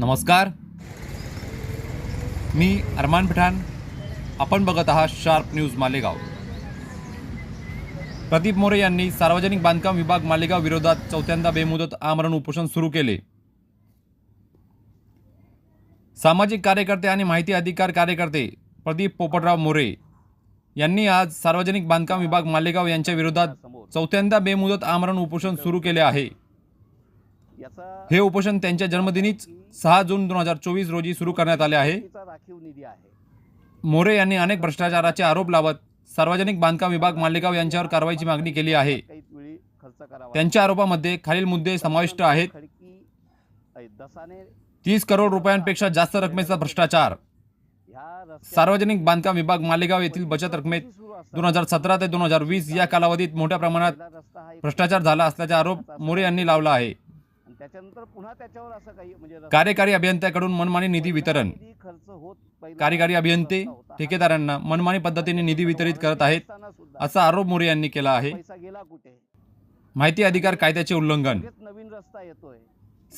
नमस्कार. मी अरमान पठाण. आपण बघत आहात शार्प न्यूज मालेगाव. प्रदीप मोरे यांनी सार्वजनिक बांधकाम विभाग मालेगाव विरोधात चौथ्यांदा बेमुदत आमरण उपोषण सुरू केले. सामाजिक कार्यकर्ते आणि माहिती अधिकार कार्यकर्ते प्रदीप पोपटराव मोरे यांनी आज सार्वजनिक बांधकाम विभाग मालेगाव यांच्या विरोधात चौथ्यांदा बेमुदत आमरण उपोषण सुरू केले आहे. हे उपोषण त्यांच्या जन्मदिनीच सहा जून दोन हजार चोवीस रोजी सुरू करण्यात आले आहे. मोरे यांनी अनेक भ्रष्टाचाराचे आरोप लावत सार्वजनिक बांधकाम विभाग मालेगाव यांच्यावर कारवाईची मागणी केली आहे. त्यांच्या आरोपामध्ये खालील मुद्दे समाविष्ट आहेत. तीस करोड रुपयांपेक्षा जास्त रकमेचा भ्रष्टाचार. सार्वजनिक बांधकाम विभाग मालेगाव येथील बचत रकमेत दोन हजार सतरा ते दोन हजार वीस या कालावधीत मोठ्या प्रमाणात भ्रष्टाचार झाला असल्याचा आरोप मोरे यांनी लावला आहे. त्याच्यानंतर पुन्हा त्याच्यावर असं काही म्हणजे कार्यकारी अभियंत्याकडून मनमानी निधी वितरण. निधी खर्च होत पहिला कार्यकारी अभियंते होता. ठेकेदारांना मनमानी पद्धतीने निधी वितरित करत आहेत असताना सुद्धा असा आरोप मोरे यांनी केला आहे. पैसा गेला कुठे? माहिती अधिकार कायद्याचे उल्लंघन. लगेच नवीन रस्ता येतोय.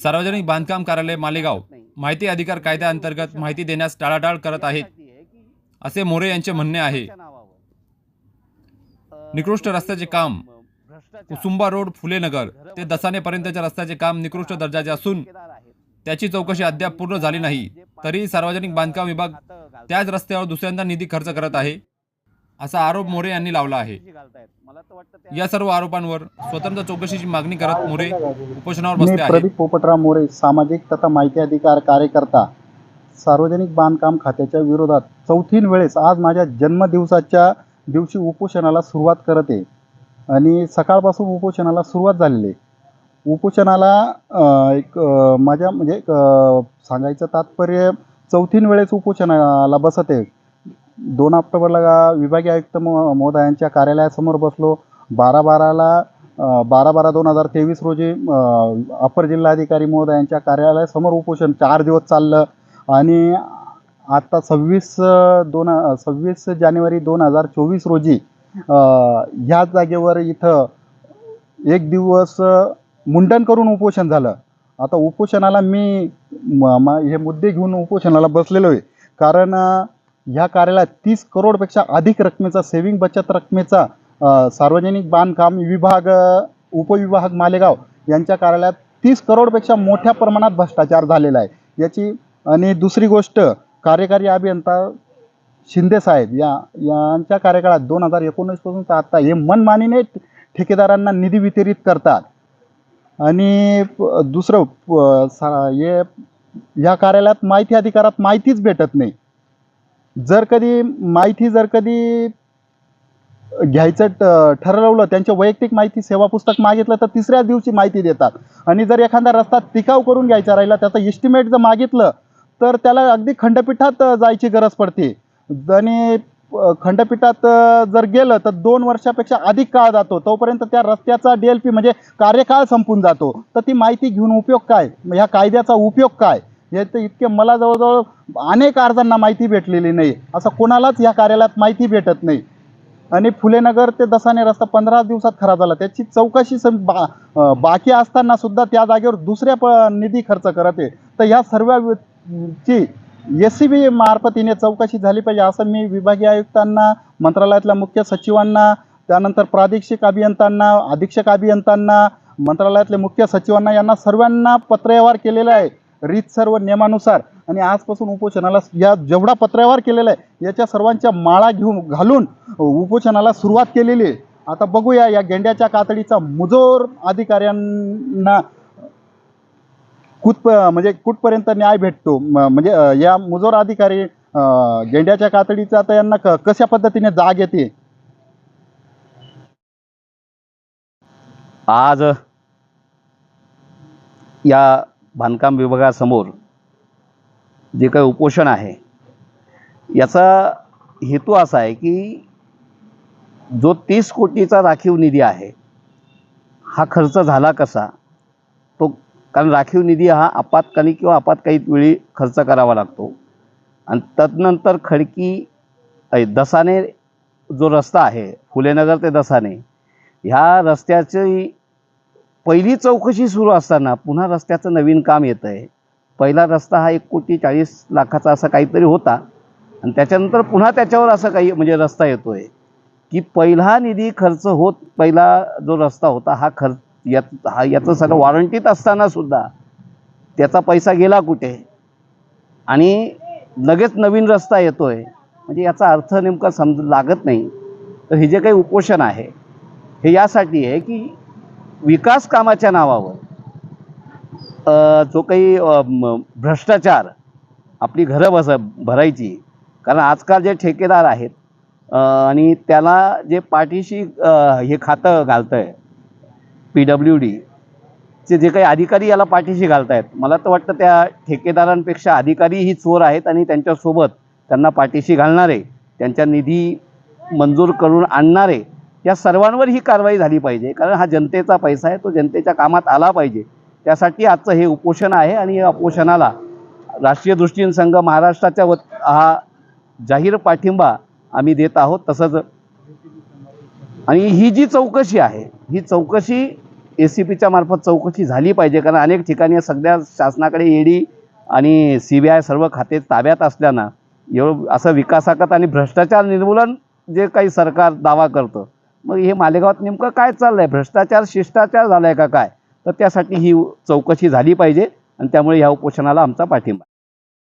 सार्वजनिक बांधकाम कार्यालय मालेगाव. नाही. माहिती अधिकार कायद्याअंतर्गत माहिती देण्यास टाळाटाळ करत आहेत यासाठी आहे की असे मोरे यांचे म्हणणे आहे. त्याच्या नावावर. अ, निकृष्ट रस्त्याचे काम. कुसुंबा रोड फुलेनगर ते दसानेपर्यंतच्या रस्त्याचे काम निकृष्ट दर्जाचे असून. त्याची चौकशी अद्याप पूर्ण झाली नाही. तरी सार्वजनिक बांधकाम विभाग. त्याच रस्त्यावर दुसऱ्यांदा निधी खर्च करत आहे असा आरोप मोरे यांनी लावला आहे. या सर्व आरोपांवर स्वतंत्र चौकशीची मागणी करत मोरे उपोषणावर बसले आहेत. प्रदीप पोपटराव मोरे सामाजिक तथा माहिती अधिकार कार्यकर्ता सार्वजनिक बांधकाम खात्याच्या विरोधात चौथीन वेळेस आज माझ्या जन्मदिवसाच्या दिवशी उपोषणाला सुरुवात करत आहे. आणि सकाळपासून उपोषणाला सुरुवात झालेली आहे. उपोषणाला एक माझ्या म्हणजे एक, सांगायचं तात्पर्य चौथीन वेळेस उपोषणाला बसत आहे. दोन ऑक्टोबरला विभागीय आयुक्त महो- महोदयांच्या कार्यालयासमोर बसलो. बारा बाराला बारा बारा दोन हजार तेवीस रोजी अपर जिल्हाधिकारी महोदयांच्या कार्यालयासमोर उपोषण चार दिवस चाललं. आणि आत्ता सव्वीस दोन सव्वीस जानेवारी दोन हजार चोवीस रोजी ह्या ह्याच जागेवर इथं एक दिवस मुंडन करून उपोषण झालं. आता उपोषणाला मी म- हे मुद्दे घेऊन उपोषणाला बसलेलो आहे कारण ह्या कार्यालयात तीस करोडपेक्षा अधिक रकमेचा सेविंग बचत रकमेचा सार्वजनिक बांधकाम विभाग उपविभाग मालेगाव यांच्या कार्यालयात तीस करोडपेक्षा मोठ्या प्रमाणात भ्रष्टाचार झालेला आहे. याची आणि दुसरी गोष्ट कार्यकारी अभियंता शिंदे साहेब या यांच्या कार्यकाळात दोन हजार एकोणीसपासून तर आत्ता हे मनमानीने ठेकेदारांना निधी वितरित करतात. आणि दुसरं प- सा- हे या कार्यालयात माहिती अधिकारात माहितीच भेटत नाही. जर कधी माहिती जर कधी घ्यायचं ट- ठरवलं त्यांच्या वैयक्तिक माहिती सेवा पुस्तक मागितलं तर तिसऱ्या दिवशी माहिती देतात. आणि जर एखादा रस्ता टिकाव करून घ्यायचा राहिला त्याचं इस्टिमेट जर मागितलं तर त्याला अगदी खंडपीठात जायची गरज पडते. आणि खंडपीठात जर गेलं तर दोन वर्षापेक्षा अधिक काळ जातो. तोपर्यंत त्या रस्त्याचा डी एल पी म्हणजे कार्यकाळ संपून जातो. तर ती माहिती घेऊन उपयोग काय? मग ह्या कायद्याचा उपयोग काय? हे तर इतके मला जवळजवळ अनेक अर्जांना माहिती भेटलेली नाही. असं कोणालाच या कार्यालयात माहिती भेटत नाही. आणि फुलेनगर ते दसाने रस्ता पंधरा दिवसात खराब झाला. त्याची चौकशी सम बा बाकी असताना सुद्धा त्या जागेवर दुसऱ्या प निधी खर्च करत आहे. तर ह्या सर्व ची एस सी बी मार्फत हिने चौकशी झाली पाहिजे असं मी विभागीय आयुक्तांना मंत्रालयातल्या मुख्य सचिवांना त्यानंतर प्रादेशिक अभियंत्यांना अधीक्षक अभियंत्यांना मंत्रालयातले मुख्य सचिवांना यांना सर्वांना पत्रव्यवहार केलेला आहे. रीतसर व नियमानुसार. आणि आजपासून उपोषणाला या जेवढा पत्रव्यवहार केलेला आहे याच्या सर्वांच्या माळा घेऊन घालून उपोषणाला सुरुवात केलेली आहे. आता बघूया या गेंड्याच्या कातडीचा मुजोर अधिकाऱ्यांना कुठ म्हणजे कुठपर्यंत न्याय भेटतो? म्हणजे या मुजोर अधिकारी गेंड्याच्या कातडीचा आता यांना कशा पद्धतीने जाग येते? आज या बांधकाम विभागासमोर जे काही उपोषण आहे याचा हेतू असा आहे की जो तीस कोटीचा राखीव निधी आहे हा खर्च झाला कसा तो कारण राखीव निधी हा आपत्काली किंवा आपत्काली वेळी खर्च करावा लागतो. आणि तदनंतर खडकी दसाने जो रस्ता आहे फुलेनगर ते दसाने ह्या रस्त्याची पहिली चौकशी सुरू असताना पुन्हा रस्त्याचं नवीन काम येतं आहे. पहिला रस्ता हा एक कोटी चाळीस लाखाचा असा काहीतरी होता आणि त्याच्यानंतर पुन्हा त्याच्यावर असं काही म्हणजे रस्ता येतो आहे की पहिला निधी खर्च होत पहिला जो रस्ता होता हा खर्च यात हा याचं सगळं वॉरंटीत असताना सुद्धा त्याचा पैसा गेला कुठे? आणि लगेच नवीन रस्ता येतो आहे म्हणजे याचा अर्थ नेमका समज लागत नाही. तर हे जे काही उपोषण आहे हे यासाठी आहे की विकास कामाच्या नावावर जो काही भ्रष्टाचार आपली घरं बस भरायची कारण आजकाल जे ठेकेदार आहेत आणि त्याला जे पाठीशी हे खातं घालतं आहे पी डब्ल्यू डी. चे जे काही अधिकारी याला पाठीशी घालतायत. मला तर वाटतं त्या ठेकेदारांपेक्षा अधिकारी ही चोर आहेत आणि त्यांच्यासोबत त्यांना पाठीशी घालणारे त्यांच्या निधी मंजूर करून आणणारे या सर्वांवर ही कारवाई झाली पाहिजे. कारण हा जनतेचा पैसा आहे तो जनतेच्या कामात आला पाहिजे. त्यासाठी आजचं हे उपोषण आहे आणि या उपोषणाला राष्ट्रीय दृष्टीन संघ महाराष्ट्राच्या वत हा जाहीर पाठिंबा आम्ही देत आहोत तसंच आणि ही जी चौकशी आहे ही चौकशी ए सी पीच्या मार्फत चौकशी झाली पाहिजे कारण अनेक ठिकाणी सगळ्या शासनाकडे ईडी आणि सी बी आय सर्व खाते ताब्यात असल्यानं एवढं असं विकासाकत आणि भ्रष्टाचार निर्मूलन जे काही सरकार दावा करतं. मग हे मालेगावात नेमकं काय चाललं आहे भ्रष्टाचार शिष्टाचार झाला आहे का काय? तर त्यासाठी ही चौकशी झाली पाहिजे आणि त्यामुळे ह्या उपोषणाला आमचा पाठिंबा